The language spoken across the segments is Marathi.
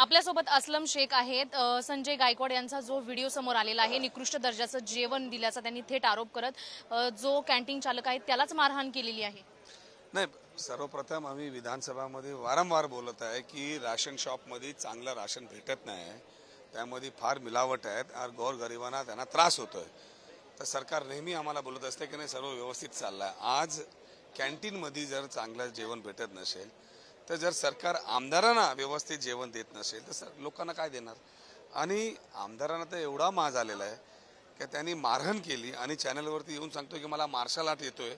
आपल्यासोबत असलम शेख आहेत. संजय गायकवाड यांचा जो व्हिडिओ समोर आलेला आहे निकृष्ट दर्जाचं जेवण दिल्याचा त्यांनी थेट आरोप करत जो कॅन्टीन चालक आहे त्यालाच मारहाण केलेली आहे. नाही सर्वप्रथम आम्ही विधानसभामध्ये वारंवार बोलत आहे की राशन शॉपमध्ये चांगलं राशन भेटत नाही त्यामध्ये फार मिलावट आहेत आणि गोरगरिबांना त्यांना त्रास होतोय. तर सरकार नेहमी आम्हाला बोलत असते की नाही सर्व व्यवस्थित चाललं आहे आज कॅन्टीनमध्ये जर चांगलं जेवण भेटत नसेल तर जर सरकार आमदारांना व्यवस्थित जेवण देत नसेल तर सर लोकांना काय देणार? आणि आमदारांना तर एवढा माज आलेला आहे की त्यांनी मारहाण केली आणि चॅनलवरती येऊन सांगतो की मला मार्शल आर्ट येतोय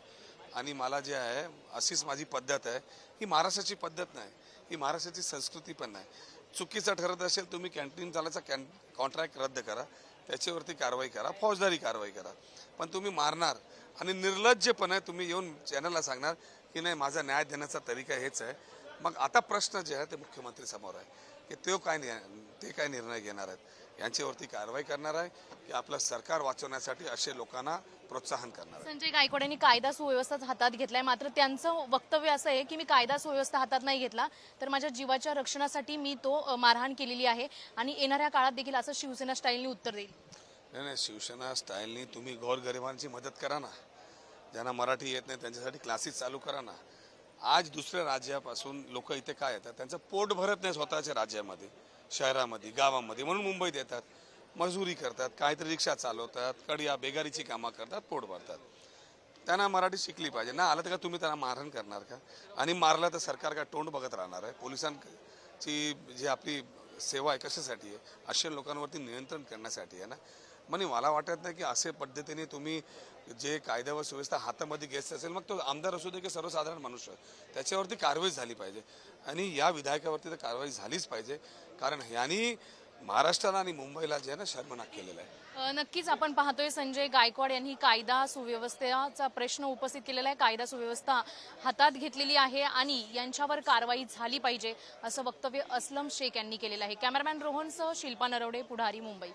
आणि मला जे आहे अशीच माझी पद्धत आहे. ही महाराष्ट्राची पद्धत नाही. ही महाराष्ट्राची संस्कृती पण नाही. चुकीचं ठरत असेल तुम्ही कॅन्टीन चालायचा कॅन कॉन्ट्रॅक्ट रद्द करा. त्याच्यावरती कारवाई करा. फौजदारी कारवाई करा. पण तुम्ही मारणार आणि निर्लज्जपणे तुम्ही येऊन चॅनलला सांगणार की नाही माझा न्याय देण्याचा तरीका हेच आहे. मग आता प्रश्न जे आहे ते मुख्यमंत्री समोर आहे की तो काय ते काय निर्णय घेणार आहेत? यांच्यावरती कारवाई करणार आहे की आपलं सरकार वाचवण्यासाठी असे लोकांना प्रोत्साहन करणार आहे? संजय गायकवाड यांनी कायदा सुव्यवस्था हातात घेतलाय. मात्र त्यांचं वक्तव्य असं आहे की मी कायदा सुव्यवस्था हातात नाही घेतला तर माझ्या जीवाच्या रक्षणासाठी मी तो मारहाण केलेली आहे आणि येणाऱ्या काळात देखील असं शिवसेना स्टाईलने उत्तर देईल. नाही नाही शिवसेना स्टाईलनी तुम्ही गोरगरिबांची मदत करा ना. ज्यांना मराठी येत नाही त्यांच्यासाठी क्लासेस चालू करा ना. आज दुसऱ्या राज्यापासून लोक इथे काय येतात? त्यांचं पोट भरत नाही स्वतःच्या राज्यामध्ये शहरामध्ये गावामध्ये. म्हणून मुंबईत येतात मजुरी करतात काहीतरी रिक्षा चालवतात कडिया बेगारीची कामं करतात पोट भरतात. त्यांना मराठी शिकली पाहिजे. ना आलं तर का तुम्ही त्यांना मारहाण करणार का? आणि मारलं तर सरकार का तोंड बघत राहणार आहे? पोलिसांची जी आपली सेवा आहे कशासाठी आहे? अशा लोकांवरती नियंत्रण करण्यासाठी आहे ना? म्हणजे मला वाटत नाही की असे पद्धतीने तुम्ही जे कायदा व सुव्यवस्था हातामध्ये घेत असेल मग तो आमदार असू दे की सर्वसाधारण मनुष्य त्याच्यावरती कारवाई झाली पाहिजे. आणि या विधायकावरती तर कारवाई झालीच पाहिजे. कारण ह्यानी महाराष्ट्राला आणि मुंबईला जे आहे ना शर्मनाक केलेलं आहे. नक्कीच आपण पाहतोय संजय गायकवाड यांनी कायदा सुव्यवस्थेचा प्रश्न उपस्थित केलेला आहे. कायदा सुव्यवस्था हातात घेतलेली आहे आणि यांच्यावर कारवाई झाली पाहिजे असं वक्तव्य असलम शेख यांनी केलेलं आहे. कॅमेरामॅन रोहनसह शिल्पा नरवडे पुढारी मुंबई.